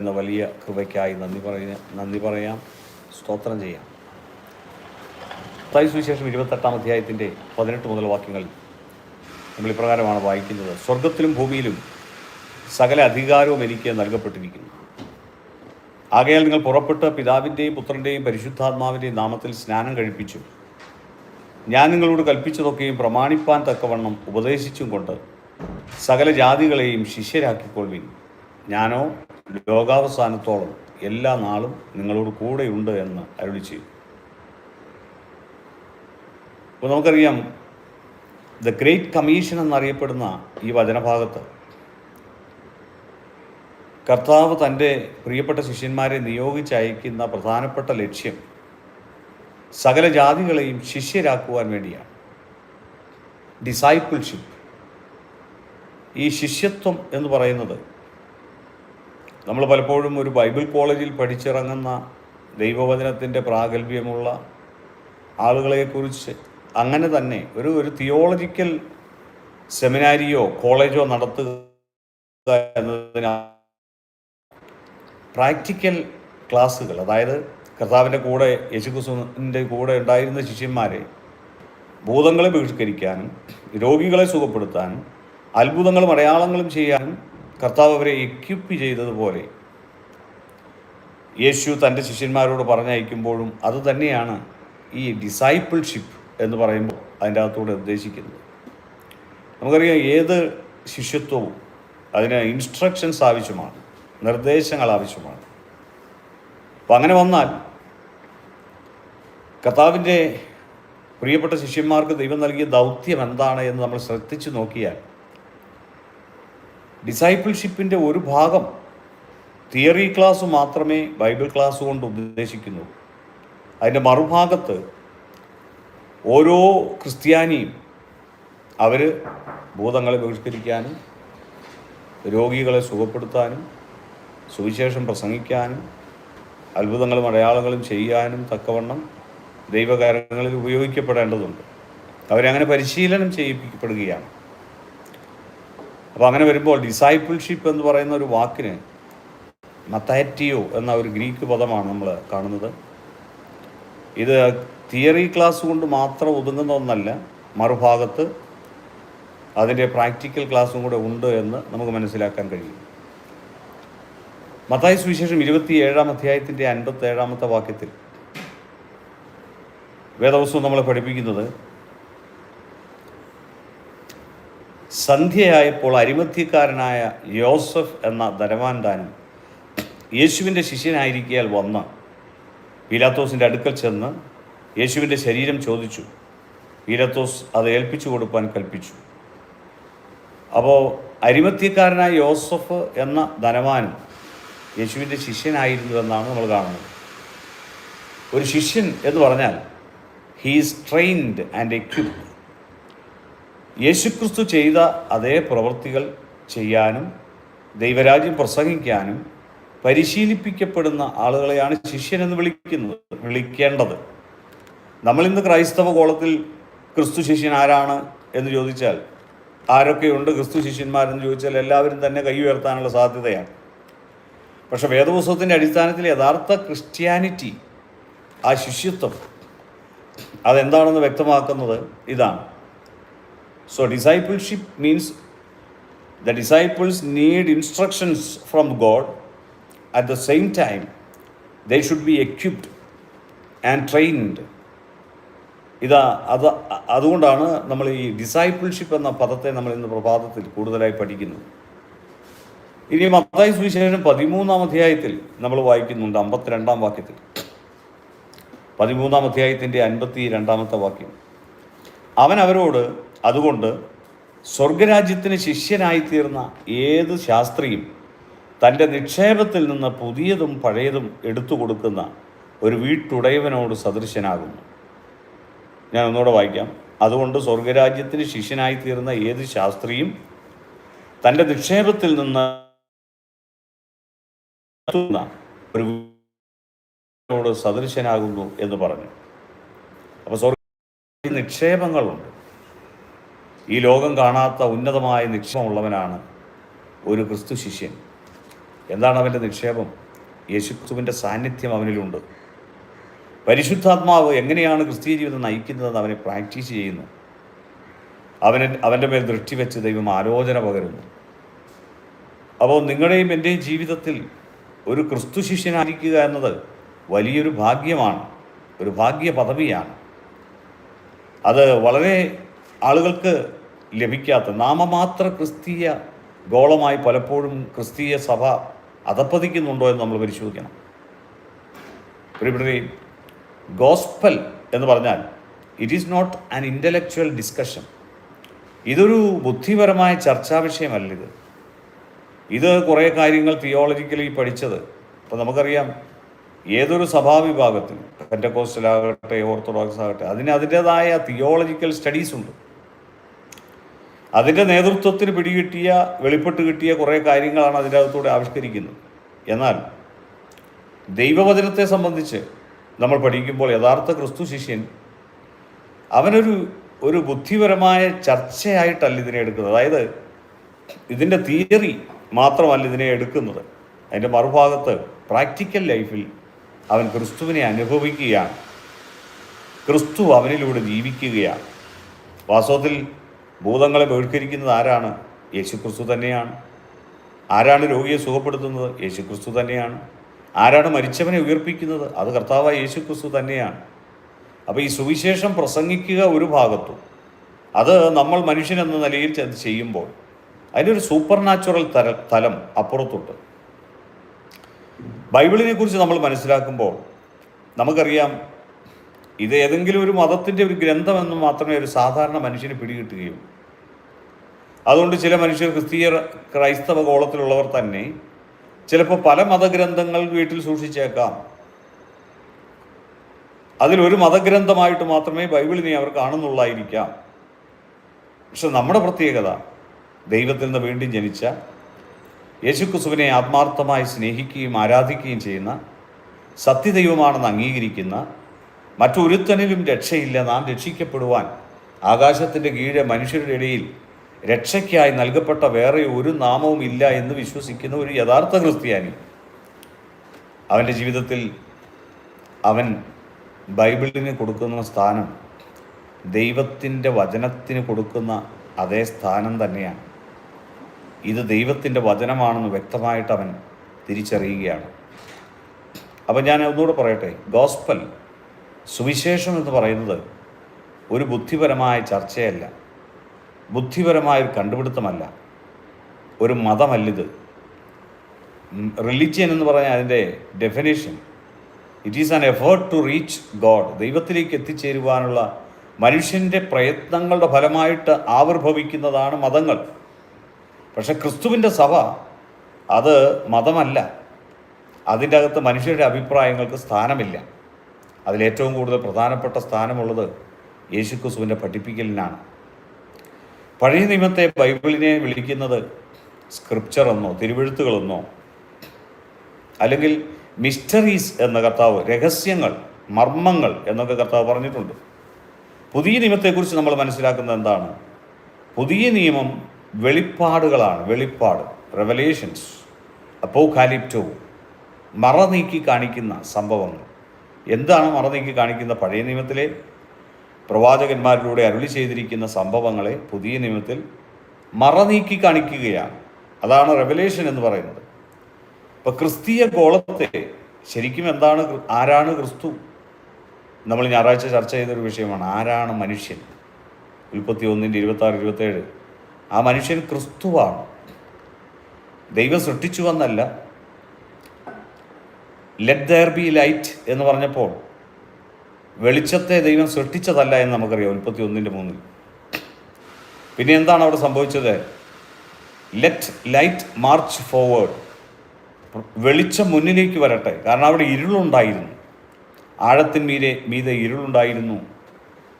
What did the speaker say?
എന്ന വലിയ കൃപയ്ക്കായി നന്ദി പറയുന്ന നന്ദി പറയാം. സ്തോത്രം ചെയ്യാം. തായ് സുവിശേഷം ഇരുപത്തെട്ടാം അധ്യായത്തിന്റെ പതിനെട്ട് മുതൽ വാക്യങ്ങൾ നമ്മൾ ഇപ്രകാരമാണ് വായിക്കുന്നത്. സ്വർഗത്തിലും ഭൂമിയിലും സകല അധികാരവും എനിക്ക് നൽകപ്പെട്ടിരിക്കുന്നു. ആകയാൽ നിങ്ങൾ പുറപ്പെട്ട് പിതാവിന്റെയും പുത്രന്റെയും പരിശുദ്ധാത്മാവിന്റെയും നാമത്തിൽ സ്നാനം കഴിപ്പിച്ചു. ഞാൻ നിങ്ങളോട് കൽപ്പിച്ചതൊക്കെയും പ്രമാണിപ്പാൻ തക്കവണ്ണം ഉപദേശിച്ചും കൊണ്ട് സകല ജാതികളെയും ശിഷ്യരാക്കിക്കൊള്ളുവിൻ. ഞാനോ ലോകാവസാനത്തോളം എല്ലാ നാളും നിങ്ങളോട് കൂടെയുണ്ട് എന്ന് അരുളി ചെയ്യും അപ്പോൾ നമുക്കറിയാം ദ ഗ്രേറ്റ് കമ്മീഷൻ എന്നറിയപ്പെടുന്ന ഈ വചനഭാഗത്ത് കർത്താവ് തന്റെ പ്രിയപ്പെട്ട ശിഷ്യന്മാരെ നിയോഗിച്ചയക്കുന്ന പ്രധാനപ്പെട്ട ലക്ഷ്യം സകല ജാതികളെയും ശിഷ്യരാക്കുവാൻ വേണ്ടിയാണ്. ഡിസൈപ്പിൾഷിപ്പ് ഈ ശിഷ്യത്വം എന്ന് പറയുന്നത് നമ്മൾ പലപ്പോഴും ഒരു ബൈബിൾ കോളേജിൽ പഠിച്ചിറങ്ങുന്ന ദൈവവചനത്തിന്റെ പ്രാഗൽഭ്യമുള്ള ആളുകളെക്കുറിച്ച് അങ്ങനെ തന്നെ ഒരു ഒരു തിയോളജിക്കൽ സെമിനാരിയോ കോളേജോ നടത്തുക എന്നതിന് പ്രാക്ടിക്കൽ ക്ലാസ്സുകൾ. അതായത് കർത്താവിന്റെ കൂടെ യേശുക്രിസ്തുവിന്റെ കൂടെ ഉണ്ടായിരുന്ന ശിഷ്യന്മാരെ ഭൂതങ്ങളെ ബഹിഷ്കരിക്കാനും രോഗികളെ സുഖപ്പെടുത്താനും അത്ഭുതങ്ങളും അടയാളങ്ങളും ചെയ്യാനും കർത്താവ് അവരെ എക്യുപ്പ് ചെയ്തതുപോലെ യേശു തന്റെ ശിഷ്യന്മാരോട് പറഞ്ഞയക്കുമ്പോഴും അതുതന്നെയാണ് ഈ ഡിസൈപ്പിൾഷിപ്പ് എന്ന് പറയുമ്പോൾ അതിന്റെ അകത്തൂടെ ഉദ്ദേശിക്കുന്നത്. നമുക്കറിയാം ഏത് ശിഷ്യത്വവും അതിന് ഇൻസ്ട്രക്ഷൻസ് ആവശ്യമാണ് നിർദ്ദേശങ്ങൾ ആവശ്യമാണ്. അപ്പം അങ്ങനെ വന്നാൽ കർത്താവിന്റെ പ്രിയപ്പെട്ട ശിഷ്യന്മാർക്ക് ദൈവം നൽകിയ ദൗത്യം എന്താണ് എന്ന് നമ്മൾ ശ്രദ്ധിച്ചു നോക്കിയാൽ ഡിസൈപ്പിൾഷിപ്പിന്റെ ഒരു ഭാഗം തിയറി ക്ലാസ് മാത്രമേ ബൈബിൾ ക്ലാസ് കൊണ്ട് ഉദ്ദേശിക്കുന്നു. അതിന്റെ മറുഭാഗത്ത് ഓരോ ക്രിസ്ത്യാനിയും അവർ ഭൂതങ്ങളെ ബഹിഷ്കരിക്കാനും രോഗികളെ സുഖപ്പെടുത്താനും സുവിശേഷം പ്രസംഗിക്കാനും അത്ഭുതങ്ങളും അടയാളങ്ങളും ചെയ്യാനും തക്കവണ്ണം ദൈവകാര്യങ്ങളിൽ ഉപയോഗിക്കപ്പെടേണ്ടതുണ്ട്. അവരങ്ങനെ പരിശീലനം ചെയ്യിപ്പിക്കപ്പെടുകയാണ്. അപ്പോൾ അങ്ങനെ വരുമ്പോൾ ഡിസൈപ്പിൾഷിപ്പ് എന്ന് പറയുന്ന ഒരു വാക്കിന് മത്താറ്റിയോ എന്ന ഒരു ഗ്രീക്ക് പദമാണ് നമ്മൾ കാണുന്നത്. ഇത് തിയറി ക്ലാസ് കൊണ്ട് മാത്രം ഒതുങ്ങുന്ന ഒന്നല്ല മറുഭാഗത്ത് അതിന്റെ പ്രാക്ടിക്കൽ ക്ലാസ്സും കൂടെ ഉണ്ട് എന്ന് നമുക്ക് മനസ്സിലാക്കാൻ കഴിയും. മത്തായ സുവിശേഷം ഇരുപത്തി ഏഴാം അധ്യായത്തിന്റെ അൻപത്തി ഏഴാമത്തെ വാക്യത്തിൽ വേദവസ്തു നമ്മളെ പഠിപ്പിക്കുന്നത് സന്ധ്യയായപ്പോൾ അരിമധ്യക്കാരനായ യോസഫ് എന്ന ധനവാൻ താനും യേശുവിന്റെ ശിഷ്യനായിരിക്കാൽ വന്ന് പീലാത്തോസിന്റെ അടുക്കൽ ചെന്ന് യേശുവിന്റെ ശരീരം ചോദിച്ചു. പീലാത്തോസ് അത് ഏൽപ്പിച്ചു കൊടുക്കാൻ കൽപ്പിച്ചു. അപ്പോൾ അരിമത്യക്കാരനായ യോസഫ് എന്ന ധനവാനും യേശുവിന്റെ ശിഷ്യനായിരുന്നു എന്നാണ് നമ്മൾ കാണുന്നത്. ഒരു ശിഷ്യൻ എന്ന് പറഞ്ഞാൽ ഹീസ് ട്രെയിൻഡ് ആൻഡ് എക്യുപ്ഡ് യേശുക്രിസ്തു ചെയ്ത അതേ പ്രവൃത്തികൾ ചെയ്യാനും ദൈവരാജ്യം പ്രസംഗിക്കാനും പരിശീലിപ്പിക്കപ്പെടുന്ന ആളുകളെയാണ് ശിഷ്യൻ എന്ന് വിളിക്കുന്നത് വിളിക്കേണ്ടത്. നമ്മളിന്ന് ക്രൈസ്തവ കോളത്തിൽ ക്രിസ്തു ശിഷ്യൻ ആരാണ് എന്ന് ചോദിച്ചാൽ ആരൊക്കെയുണ്ട് ക്രിസ്തു ശിഷ്യന്മാരെന്ന് ചോദിച്ചാൽ എല്ലാവരും തന്നെ കൈ ഉയർത്താനുള്ള സാധ്യതയാണ്. പക്ഷെ വേദപുസ്തകത്തിന്റെ അടിസ്ഥാനത്തിൽ യഥാർത്ഥ ക്രിസ്ത്യാനിറ്റി ആ ശിഷ്യത്വം അതെന്താണെന്ന് വ്യക്തമാക്കുന്നത് ഇതാണ്. So discipleship means the disciples need instructions from God at the same time the should be equipped and trained ഇതാ അത് അതുകൊണ്ടാണ് നമ്മൾ ഈ ഡിസൈപ്പിൾഷിപ്പ് എന്ന പദത്തെ നമ്മൾ ഇന്ന് പ്രഭാതത്തിൽ കൂടുതലായി പഠിക്കുന്നത്. ഇനി മത്തായി സുവിശേഷം പതിമൂന്നാം അധ്യായത്തിൽ നമ്മൾ വായിക്കുന്നുണ്ട് അമ്പത്തിരണ്ടാം വാക്യത്തിൽ. പതിമൂന്നാം അധ്യായത്തിന്റെ അൻപത്തി രണ്ടാമത്തെ വാക്യം. അവൻ അവരോട് അതുകൊണ്ട് സ്വർഗരാജ്യത്തിന് ശിഷ്യനായിത്തീർന്ന ഏത് ശാസ്ത്രിയും തന്റെ നിക്ഷേപത്തിൽ നിന്ന് പുതിയതും പഴയതും എടുത്തു കൊടുക്കുന്ന ഒരു വീട്ടുടയവനോട് സദൃശനാകുന്നു. ഞാൻ ഒന്നുകൂടെ വായിക്കാം. അതുകൊണ്ട് സ്വർഗരാജ്യത്തിന് ശിഷ്യനായിത്തീർന്ന ഏത് ശാസ്ത്രിയും തന്റെ നിക്ഷേപത്തിൽ നിന്ന് ഒരു സദൃശനാകുന്നു എന്ന് പറഞ്ഞു. അപ്പോൾ സ്വർഗ നിക്ഷേപങ്ങളുണ്ട്. ഈ ലോകം കാണാത്ത ഉന്നതമായ നിക്ഷേപമുള്ളവനാണ് ഒരു ക്രിസ്തു ശിഷ്യൻ. എന്താണ് അവന്റെ നിക്ഷേപം? യേശുക്രിസ്തുവിന്റെ സാന്നിധ്യം അവനിലുണ്ട്. പരിശുദ്ധാത്മാവ് എങ്ങനെയാണ് ക്രിസ്തീയ ജീവിതം നയിക്കുന്നതെന്ന് അവനെ പ്രാക്ടീസ് ചെയ്യുന്നു. അവനെ അവന്റെ മേൽ ദൃഷ്ടി വെച്ച് ദൈവം ആലോചന പകരുന്നു. അപ്പോൾ നിങ്ങളുടെയും എന്റെയും ജീവിതത്തിൽ ഒരു ക്രിസ്തു ശിഷ്യനായിരിക്കുക എന്നത് വലിയൊരു ഭാഗ്യമാണ് ഒരു ഭാഗ്യ പദവിയാണ് അത് വളരെ ആളുകൾക്ക് ലഭിക്കാത്ത നാമമാത്ര ക്രിസ്തീയ ഗോളമായി പലപ്പോഴും ക്രിസ്തീയ സഭ അതപ്പതിക്കുന്നുണ്ടോ എന്ന് നമ്മൾ പരിശോധിക്കണം. പ്രിയപ്പെട്ടവരെ ഗോസ്പൽ എന്ന് പറഞ്ഞാൽ it is not an intellectual discussion ഇതൊരു ബുദ്ധിപരമായ ചർച്ചാ വിഷയമല്ല ഇത്. ഇത് കുറേ കാര്യങ്ങൾ തിയോളജിക്കലി പഠിച്ചത്. അപ്പോൾ നമുക്കറിയാം ഏതൊരു സഭാവിഭാഗത്തിൽ പെന്റക്കോസ്റ്റലാകട്ടെ ഓർത്തഡോക്സ് ആകട്ടെ അതിന് അതിന്റെതായ തിയോളജിക്കൽ സ്റ്റഡീസ് ഉണ്ട്. അതിന്റെ നേതൃത്വത്തിന് പിടികിട്ടിയ വെളിപ്പെട്ട് കിട്ടിയ കുറേ കാര്യങ്ങളാണ് അതിന്റെ അകത്തൂടെ ആവിഷ്കരിക്കുന്നത്. എന്നാൽ ദൈവവചനത്തെ സംബന്ധിച്ച് നമ്മൾ പഠിക്കുമ്പോൾ യഥാർത്ഥ ക്രിസ്തു ശിഷ്യൻ അവനൊരു ഒരു ബുദ്ധിപരമായ ചർച്ചയായിട്ടല്ല ഇതിനെ എടുക്കുന്നത്. അതായത് ഇതിന്റെ തിയറി മാത്രമല്ല ഇതിനെ എടുക്കുന്നത്. അതിന്റെ മറുഭാഗത്ത് പ്രാക്ടിക്കൽ ലൈഫിൽ അവൻ ക്രിസ്തുവിനെ അനുഭവിക്കുകയാണ്. ക്രിസ്തു അവനിലൂടെ ജീവിക്കുകയാണ്. വാസ്തവത്തിൽ ഭൂതങ്ങളെ ബഹിഷ്കരിക്കുന്നത് ആരാണ്? യേശുക്രിസ്തു തന്നെയാണ്. ആരാണ് രോഗിയെ സുഖപ്പെടുത്തുന്നത്? യേശുക്രിസ്തു തന്നെയാണ്. ആരാണ് മരിച്ചവനെ ഉയർപ്പിക്കുന്നത്? അത് കർത്താവായ യേശുക്രിസ്തു തന്നെയാണ്. അപ്പോൾ ഈ സുവിശേഷം പ്രസംഗിക്കുക ഒരു ഭാഗത്തും. അത് നമ്മൾ മനുഷ്യനെന്ന നിലയിൽ ചെയ്യുമ്പോൾ അതിനൊരു സൂപ്പർ നാച്ചുറൽ തല തലം അപ്പുറത്തുണ്ട്. ബൈബിളിനെ കുറിച്ച് നമ്മൾ മനസ്സിലാക്കുമ്പോൾ നമുക്കറിയാം ഇത് ഏതെങ്കിലും ഒരു മതത്തിന്റെ ഒരു ഗ്രന്ഥമെന്ന് മാത്രമേ ഒരു സാധാരണ മനുഷ്യന് പിടികിട്ടുകയും അതുകൊണ്ട് ചില മനുഷ്യർ ക്രിസ്തീയ ക്രൈസ്തവ ഗോളത്തിലുള്ളവർ തന്നെ ചിലപ്പോൾ പല മതഗ്രന്ഥങ്ങൾ വീട്ടിൽ സൂക്ഷിച്ചേക്കാം. അതിലൊരു മതഗ്രന്ഥമായിട്ട് മാത്രമേ ബൈബിളിനെ അവർ കാണുന്നുള്ളായിരിക്കാം. പക്ഷെ നമ്മുടെ പ്രത്യേകത ദൈവത്തിൽ നിന്ന് വീണ്ടും ജനിച്ച യേശുക്രിസ്തുവിനെ ആത്മാർത്ഥമായി സ്നേഹിക്കുകയും ആരാധിക്കുകയും ചെയ്യുന്ന സത്യദൈവമാണെന്ന് അംഗീകരിക്കുന്ന മറ്റൊരുത്തനിലും രക്ഷയില്ല. നാം രക്ഷിക്കപ്പെടുവാൻ ആകാശത്തിന്റെ കീഴെ മനുഷ്യരുടെ ഇടയിൽ രക്ഷയ്ക്കായി നൽകപ്പെട്ട വേറെ ഒരു നാമവും ഇല്ല എന്ന് വിശ്വസിക്കുന്ന ഒരു യഥാർത്ഥ ക്രിസ്ത്യാനി. അവന്റെ ജീവിതത്തിൽ അവൻ ബൈബിളിന് കൊടുക്കുന്ന സ്ഥാനം ദൈവത്തിന്റെ വചനത്തിന് കൊടുക്കുന്ന അതേ സ്ഥാനം തന്നെയാണ്. ഇത് ദൈവത്തിന്റെ വചനമാണെന്ന് വ്യക്തമായിട്ട് അവൻ തിരിച്ചറിയുകയാണ്. അപ്പം ഞാൻ ഒന്നുകൂടെ പറയട്ടെ. ഗോസ്പൽ സുവിശേഷം എന്ന് പറയുന്നത് ഒരു ബുദ്ധിപരമായ ചർച്ചയല്ല. ബുദ്ധിപരമായ ഒരു കണ്ടുപിടുത്തമല്ല. ഒരു മതമല്ലിത്. റിലിജിയൻ എന്ന് പറഞ്ഞാൽ അതിന്റെ definition it is an effort to reach God ദൈവത്തിലേക്ക് എത്തിച്ചേരുവാനുള്ള മനുഷ്യന്റെ പ്രയത്നങ്ങളുടെ ഫലമായിട്ട് ആവിർഭവിക്കുന്നതാണ് മതങ്ങൾ. പക്ഷെ ക്രിസ്തുവിന്റെ സഭ അത് മതമല്ല. അതിന്റെ അകത്ത് മനുഷ്യരുടെ അഭിപ്രായങ്ങൾക്ക് സ്ഥാനമില്ല. അതിലേറ്റവും കൂടുതൽ പ്രധാനപ്പെട്ട സ്ഥാനമുള്ളത് യേശു ക്രിസ്തുവിന്റെ പഠിപ്പിക്കലിനാണ്. പഴയ നിയമത്തെ ബൈബിളിനെ വിളിക്കുന്നത് സ്ക്രിപ്ചർ എന്നോ തിരുവഴുത്തുകളെന്നോ അല്ലെങ്കിൽ മിസ്റ്ററീസ് എന്ന കർത്താവ് രഹസ്യങ്ങൾ മർമ്മങ്ങൾ എന്നൊക്കെ കർത്താവ് പറഞ്ഞിട്ടുണ്ട്. പുതിയ നിയമത്തെക്കുറിച്ച് നമ്മൾ മനസ്സിലാക്കുന്നത് എന്താണ്? പുതിയ നിയമം വെളിപ്പാടുകളാണ് വെളിപ്പാട് റെവലേഷൻസ് അപ്പോ കാലിപ്റ്റോ മറ നീക്കി കാണിക്കുന്ന സംഭവങ്ങൾ. എന്താണ് മറനീക്കി കാണിക്കുന്ന പഴയ നിയമത്തിലെ പ്രവാചകന്മാരിലൂടെ അരുളി ചെയ്തിരിക്കുന്ന സംഭവങ്ങളെ പുതിയ നിയമത്തിൽ മറനീക്കി കാണിക്കുകയാണ്. അതാണ് റെവലേഷൻ എന്ന് പറയുന്നത്. ഇപ്പം ക്രിസ്തീയ ഗോളത്തെ ശരിക്കും എന്താണ് ആരാണ് ക്രിസ്തു? നമ്മൾ ഞായറാഴ്ച ചർച്ച ചെയ്തൊരു വിഷയമാണ്. ആരാണ് മനുഷ്യൻ? ഉൽപ്പത്തി ഒന്നിന്റെ ഇരുപത്തി ആറ് ഇരുപത്തേഴ്. ആ മനുഷ്യൻ ക്രിസ്തുവാണ്. ദൈവം സൃഷ്ടിച്ചു വന്നല്ല. ലെറ്റ് ദയർ ബി ലൈറ്റ് എന്ന് പറഞ്ഞപ്പോൾ വെളിച്ചത്തെ ദൈവം സൃഷ്ടിച്ചതല്ല എന്ന് നമുക്കറിയാം ഉൽപ്പത്തി ഒന്നിന്റെ മൂന്നിൽ. പിന്നെ എന്താണ് അവിടെ സംഭവിച്ചത്? ലെറ്റ് ലൈറ്റ് മാർച്ച് ഫോർവേഡ് വെളിച്ചം മുന്നിലേക്ക് വരട്ടെ. കാരണം അവിടെ ഇരുളുണ്ടായിരുന്നു. ആഴത്തിൻ മീതെ മീതെ ഇരുളുണ്ടായിരുന്നു.